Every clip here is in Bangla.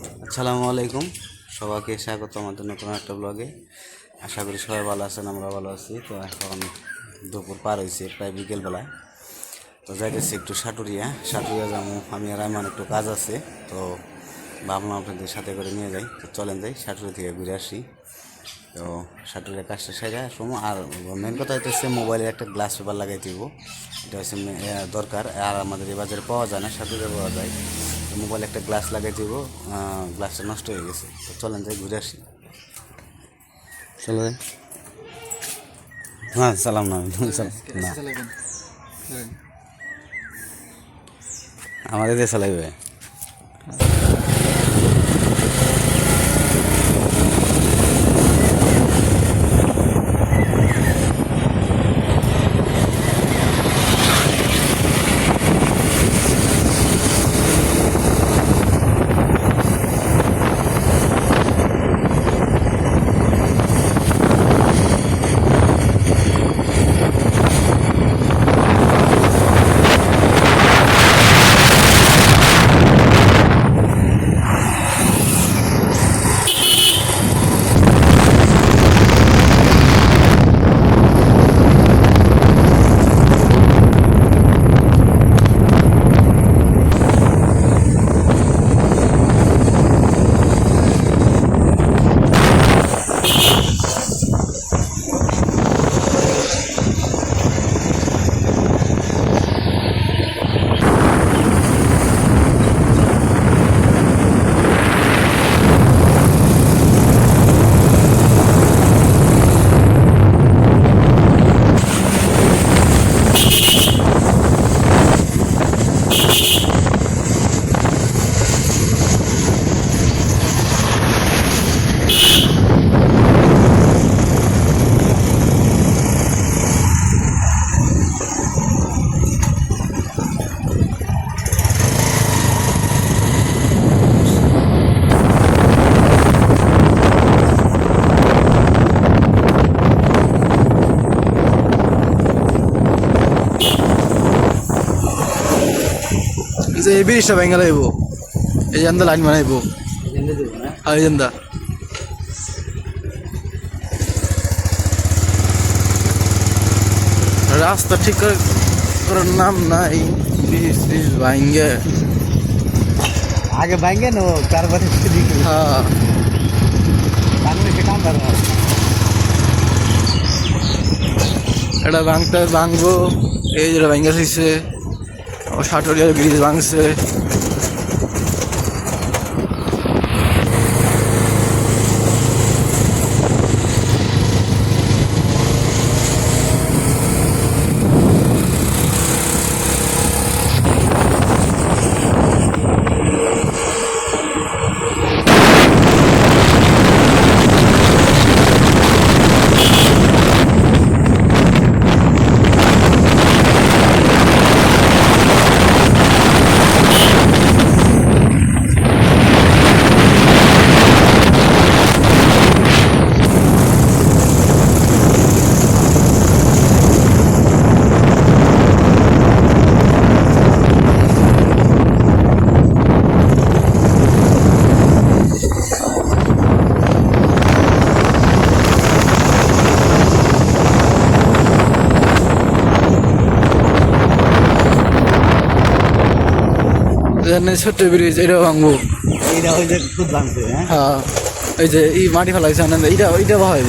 আসসালামু আলাইকুম। সবাইকে স্বাগত আমাদের নতুন একটা ব্লগে। আশা করি সবাই ভালো আছেন আমরা ভালো আছি। তো এখন দুপুর পার হয়েছে প্রায় বিকেলবেলায় তো যাইতেছি একটু সাটুরিয়া। সাটুরিয়া যাব আমি আর আমার একটু কাজ আছে। তো ভাবলাম আপনাদের সাথে করে নিয়ে যাই। তো চলেন যাই সাটুরি থেকে ঘুরে আসি। তো সাটুরিয়া কাজটা সেরে সময় আর মেন কথা হচ্ছে মোবাইলের একটা গ্লাস পেপার লাগাই দিব। এটা হচ্ছে এ, দরকার। আর আমাদের এই বাজারে পাওয়া যায় না সাটুরিয়া পাওয়া যায়। মোবাইলে একটা গ্লাস লাগাই দিব। গ্লাসটা নষ্ট হয়ে গেছে। তো চলেন যাই ঘুরে আসি। চলো যাই হ্যাঁ সালাম না না। আমাদের দিয়ে লাগবে যে এই ব্রিজটা ভেঙে লাইব। এই জানদা লাইন বানাইব। আর এই জানদা রাস্তা ঠিক করে করার নাম নাই। ব্রিজ ব্রিজ ভাঙ্গে আগে ভাঙ্গে নো তারপরে হ্যাঁ। এটা ভাঙতে ভাঙবো। এই যেটা ভাঙ্গে থাকছে ও সাটরিয়ার ব্রিজ ভাঙছে এখানে ছোট্ট ব্রিজ এটা ভাঙবো। এইটা ওই যে খুব ভাঙছে হ্যাঁ? ওই এই যে এই মাটি ফেলাইছে লাগছে এইটা ভাইব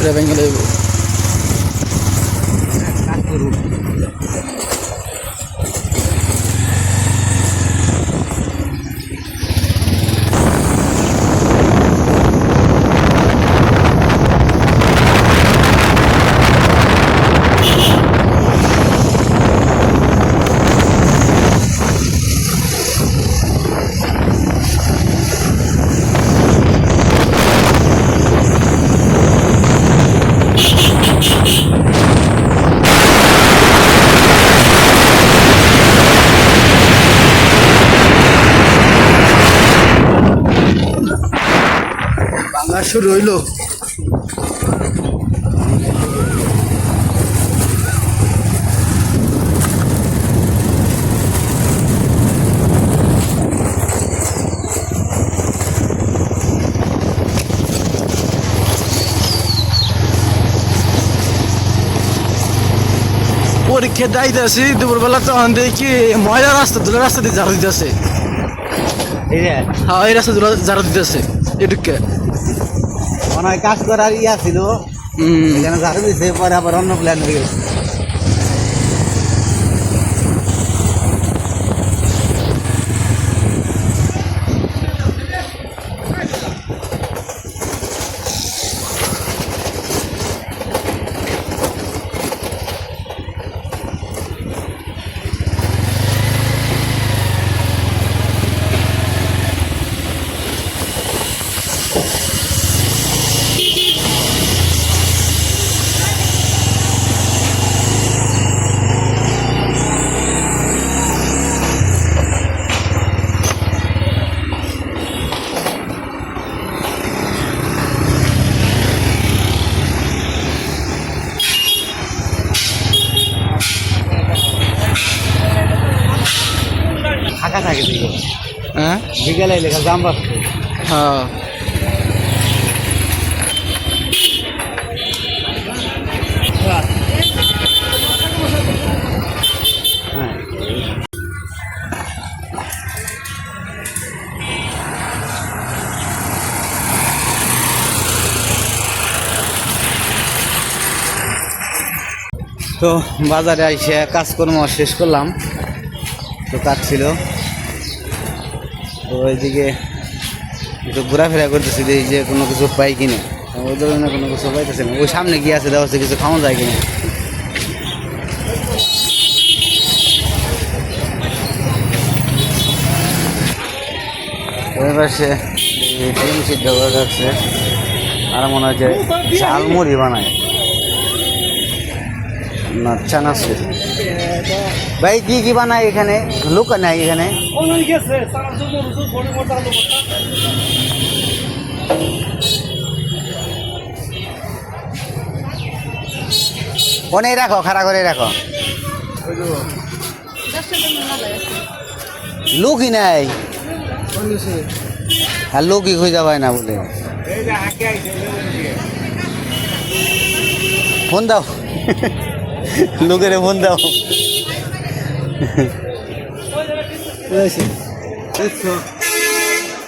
এটা ভেঙে খেলা শুরু হইল পরীক্ষা দাইতেছি দুপুরবেলা তখন দেখি ময়লা রাস্তা দুলা রাস্তা দিয়ে ঝাড়ু দিতেছে। হ্যাঁ এই রাস্তা দুলা ঝাড়ু দিতেছে এটুকে মনে হয় কাজ করার ইয়া ছিল। এখানে ঝাড়ু দিছে পরে আবার অন্য প্ল্যান হয়ে গেছে। হ্যাঁ লেখা জাম বাড়ছে হ্যাঁ। হ্যাঁ তো বাজারে এসে কাজকর্ম শেষ করলাম। তো কাজ ছিল। তো ওইদিকে একটু ঘোরাফেরা করতেছি এই যে কোনো কিছু পাই কিনা। ওই ধরনের কোনো কিছু পাইতেছে না। ওই সামনে গিয়ে আছে দেওয়া হচ্ছে কিছু খাওয়া যায় কিনা। ওই পাশে ডিম সিদ্ধ আর মনে হয় যে ঝালমুড়ি বানায়। না চানাচুর। ভাই কি কি বানায় এখানে? লোক নাই এখানে। অনেক রাখো খাড়া করে রাখো। লোকই নাই। আর লোকই খুঁজে পায় না বলে। ফোন দাও। লোকের ফোন দাও।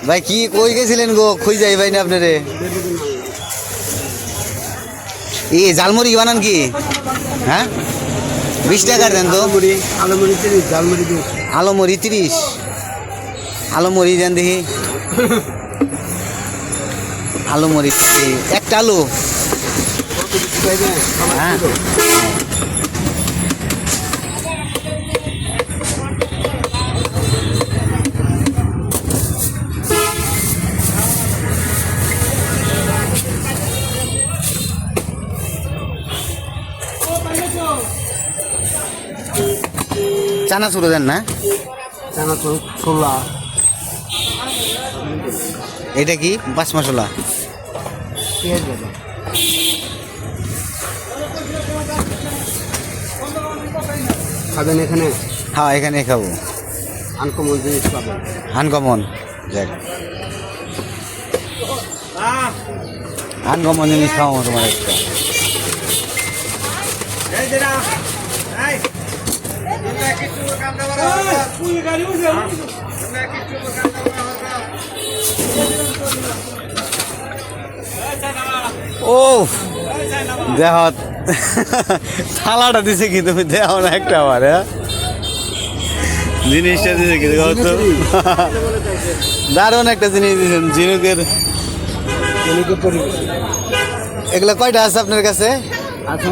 ভাই কি কই গেছিলেন গো? খুঁজাই ভাই না আপনারে। এই জালমুড়ি বানান কি? হ্যাঁ? বিশ টাকার দেন তো। আলমুড়ি তিরিশ আলমরি দেন দেখি। আলমরি একটা আলু। হ্যাঁ। চানাচুর দেন না? চানাচুর ছোলা। এটা কি? পাঁচ মশলা খাবেন এখানে? হ্যাঁ এখানে খাব। আনকমন জিনিস পাবেন। আনকমন দেখ আনকমন জিনিস খাওয়াবো তোমার একটা। ও দেহ থালাটা দিছে কি তুমি? দেহ না একটা আমার হ্যাঁ? জিনিসটা দিছে কি তো। দারুণ একটা জিনিস দিয়েছেন ঝিনুকের। এগুলো কয়টা আছে আপনার কাছে? আছে।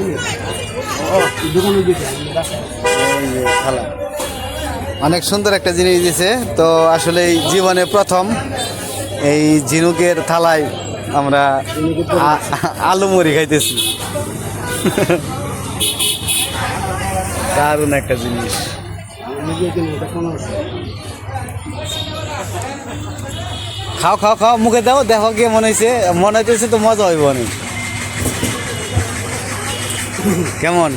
অনেক সুন্দর একটা জিনিস দিয়েছে তো আসলে জীবনে প্রথম এই ঝিনুকের থালায় আমরা আলু মুড়ি খাইতেছি। দারুণ একটা জিনিস। খাও খাও খাও, মুখে দাও, দেখো কি মনে হয়েছে মনে হইতেছে তো মজা হইব কেমন?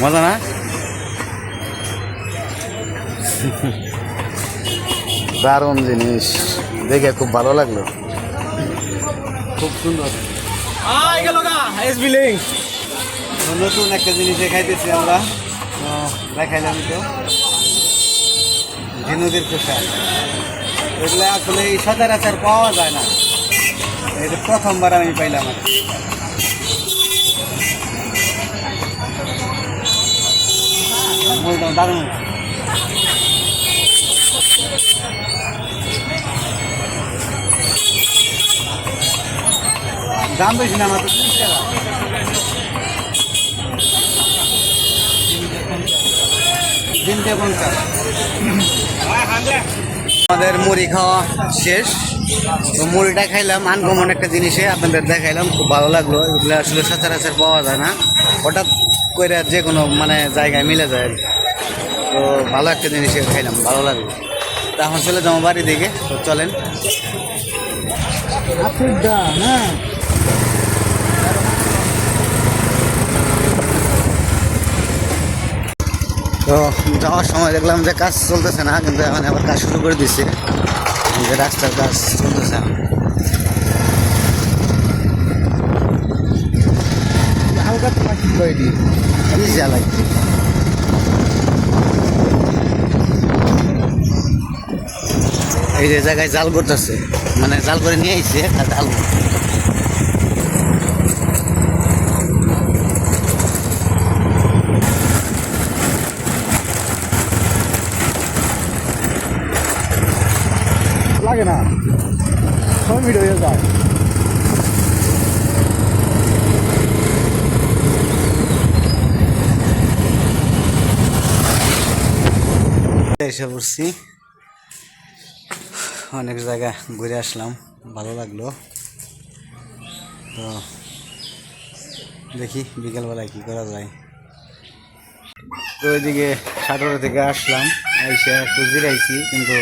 মজা না? দারুণ জিনিস। দেখে খুব ভালো লাগল। খুব সুন্দর। নতুন একটা জিনিস দেখাইতেছি আমরা। দেখাইলাম তো। ঝিনুকের খোসা। এগুলো আসলে এই সচরাচর পাওয়া যায় না। এটা প্রথমবার আমি পাইলাম আর দারুণ। দাম বেশি না মাত্র তিরিশ টাকা। তিনটে পঞ্চাশ। আমাদের মুড়ি খাওয়া শেষ। তো মুড়িটা খাইলাম আনকমন একটা জিনিসে আপনাদের দেখাইলাম খুব ভালো লাগল। এগুলো আসলে সচরাচর পাওয়া যায় না। হঠাৎ করে যে কোনো মানে জায়গায় মিলে যায় আর তো ভালো একটা জিনিস খাইলাম ভালো লাগল। তো এখন চলে যাব বাড়ি দিকে তো চলেন। তো যাওয়ার সময় দেখলাম যে কাজ চলতেছে না কিন্তু এখন আবার কাজ শুরু করে দিচ্ছে যে রাস্তার কাজ চলতেছে। হালকা জ্বালাই এই যে জায়গায় জাল করতেছে। মানে জাল করে নিয়ে আইছে জাল লাগে না ছয় মিনিট হয়ে যায় এসে পড়ছি। অনেক জায়গা ঘুরে আসলাম, ভালো লাগল। তো দেখি বিকেলবেলায় কি করা যায়। তো ওইদিকে সাগর থেকে আসলাম, এসে একটু জিরাইছি, কিন্তু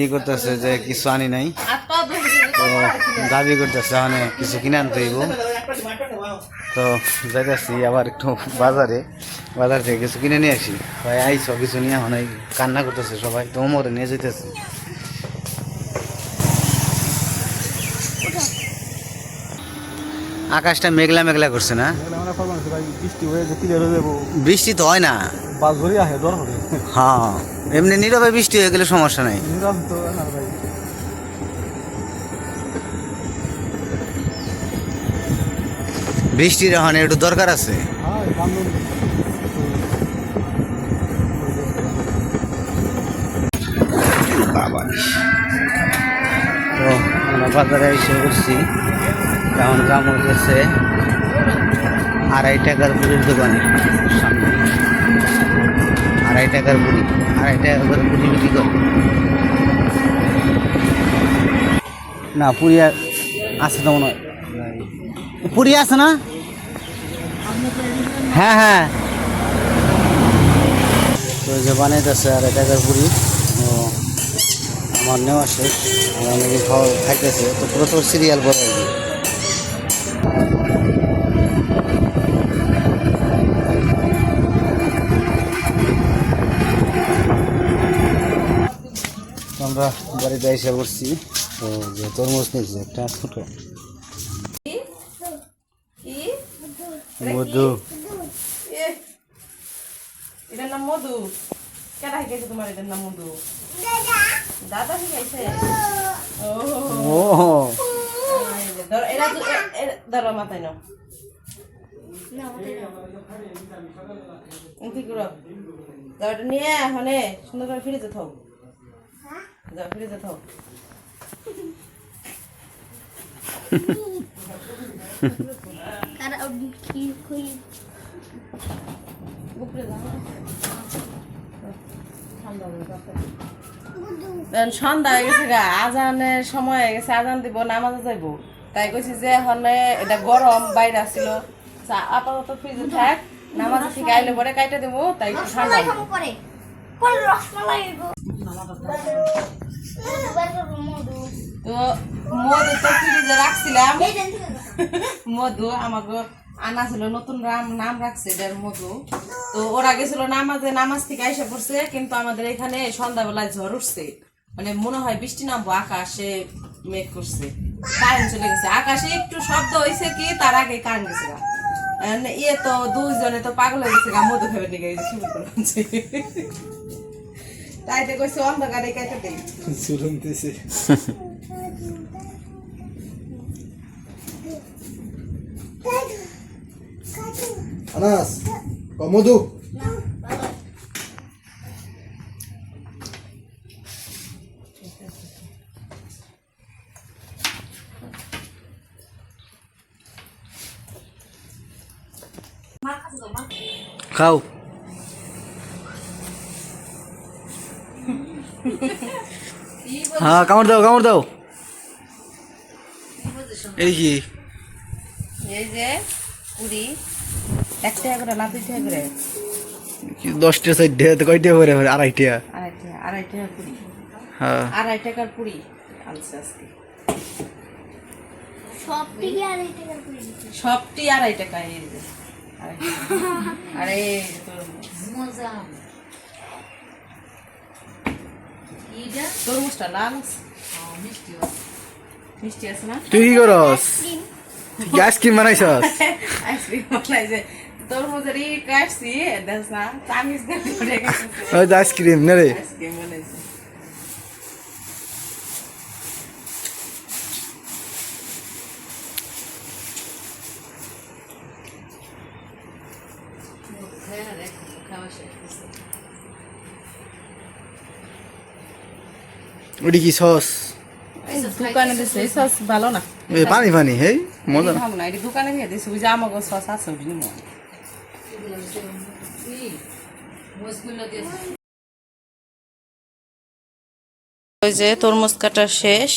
ই করতেছে যে কিছু আনি নাই। তো দাবি করতেছে মানে কিছু কিনে আনতে হইব। তো যাইতেছি আবার একটু বাজারে। বাজার থেকে কিছু কিনে নিয়ে আসি। ভাই আইস কিছু নিয়ে এখন এই কান্না করতেছে সবাই তো মরে নিয়ে যেতেছে আকাশটা মেঘলা মেঘলা করছে না? বৃষ্টি তো হয় না। হ্যাঁ এমনি নীরবে বৃষ্টি হয়ে গেলে সমস্যা নাই। বৃষ্টির এখন একটু দরকার আছে। তো আমরা বাজারে এসে করছি এখন দাম হচ্ছে আড়াই টাকার পুরীর দোকানে। সামনে আড়াই টাকার পুরি। আড়াই টাকা করে পুরি বিক্রি করে। না, পুরি আছে তো মনে হয়। পুরি আছে না? হ্যাঁ হ্যাঁ। তো যে বানাইতেছে আড়াই টাকার পুরি ও আমার নেওয়া আমার অনেকে খাওয়া খাইতেছে। তো পুরো তোর সিরিয়াল বড় আর আমরা বাড়িতে এসে পড়ছি তো যে তরমুজ নিয়েছি, একটা ছোটো কি মধু। এ, এটার নাম মধু। কেটা শিখাইছে তোমার এটার নাম মধু? দাদা। শিখাইছে ও। ধরো, এরা ধরো মাথায় নাও। কি করো যাও এটা নিয়ে এখন এ, সুন্দর করে যাও ফ্রিজে থাও। Cara, সন্ধ্যা হয়ে গেছে গা আজানের সময় হয়ে গেছে আজান দিব নামাজে যাইব। তাই কইছি যে এখন এটা গরম বাইরে আসছিল আপাতত ফ্রিজে থাক নামাজে ঠিক আইলে পরে কাইটা দিব তাই ঠান্ডা তো মধু তো ফ্রিজে রাখছিলাম। মধু আমাকে আনা ছিল নতুন নাম নাম রাখছে এটার মধু তো ওরা গেছিল নামাজে নামাজ থেকে আইসা পড়ছে কিন্তু আমাদের এখানে সন্ধ্যাবেলায় ঝড় উঠছে। মানে মনে হয় বৃষ্টি নামবো আকাশে মেঘ করছে। কারেন্ট চলে গেছে। আকাশে একটু শব্দ হয়েছে কি তার আগে কারেন্ট গেছে ইয়ে তো দুইজনে তো পাগল হয়ে গেছে গা মধু খাবে নিকে এই যে শুরু করছে। তাই তো কইছে অন্ধকারে কেটে দেই। চুলুমতেছে। আনাস ও মধু। খাও। হ্যাঁ কামড় দাও কামড় দাও। এই কি এই যে পুরি এক টাকা করে না দুই টাকা করে তো করে? আড়াই টাকা আড়াই টাকা পুরি হ্যাঁ। আড়াই টাকার পুরি আনছে আজকে। টাকা করে দিচ্ছে সবটি আড়াই টাকা এই যে। আর। তরমুজটা লাল আছে? মিষ্টি আছে। না? তুই কি করস? আইসক্রিম বানাইছস? আইসক্রিম বানাইছে ওই যে আইসক্রিম না রে? ওটি কি সস? দোকানে দিছে সস ভালো না। পানি পানি হেই মজা না। দোকানে দিয়ে দিছে ওই যে আমাকে সস আছে জন্য। ওই যে তরমুজ কাটা শেষ,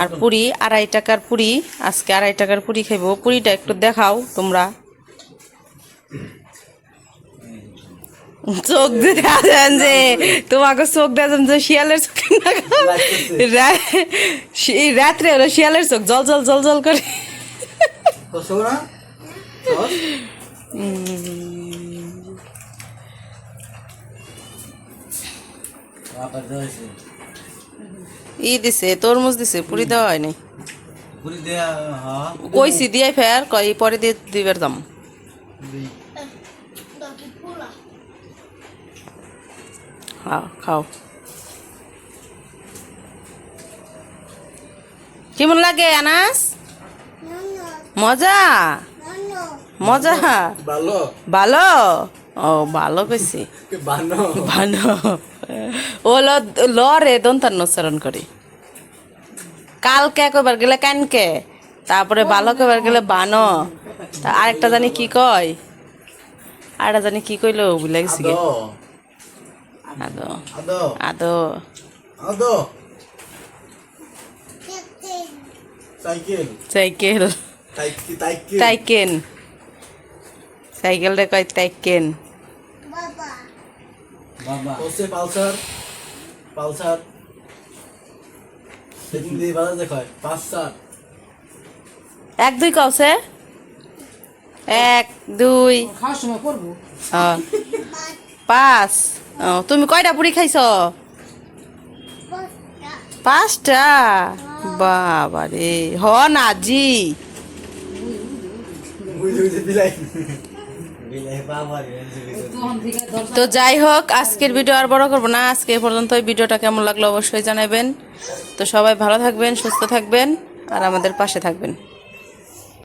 আর পুরি, আড়াই টাকার পুরি, আজকে আড়াই টাকার পুরি খাইবো। পুরিটা একটু দেখাও তোমরা। চোখ দেখান যে তোমাকে চোখ দেখান যে শিয়ালের চোখ রাত্রে হলো শিয়ালের চোখ, জল জল জল জল করে। ই দিছে তরমুজ দিছে পুরি দেওয়া হয়নি। হ্যাঁ কইছি দিয়ে ফের কই পরে দিয়ে দিবার দাম। খাও খাও। কেমন লাগে আনাস? মজা? মজা? ভালো ভালো ও ভালো কইছি। বানো? ভালো ও ল রে দন্তার নচরণ করি। কালকে কবার গেলে কানকে তারপরে ভালো কবার গেলে বানো। তা আরেকটা জানি কি কয়? আরেকটা জানি কি কইলো বুঝলে গেছি গে। আদো। আদো। আদো। সাইকেল। সাইকেল। তাইকেন সাইকেলটা কয় পালসার পালসার পাঁচ সাত এক দুই কওছে এক দুই পাঁচ ও, তুমি কয়টা পুরি খাইছ পাঁচটা বাবা রে হ না জি তো যাই হোক, আজকের ভিডিও আর বড় করব না। আজকে পর্যন্ত এই ভিডিওটা কেমন লাগল অবশ্যই জানাবেন। তো সবাই ভালো থাকবেন, সুস্থ থাকবেন, আর আমাদের পাশে থাকবেন।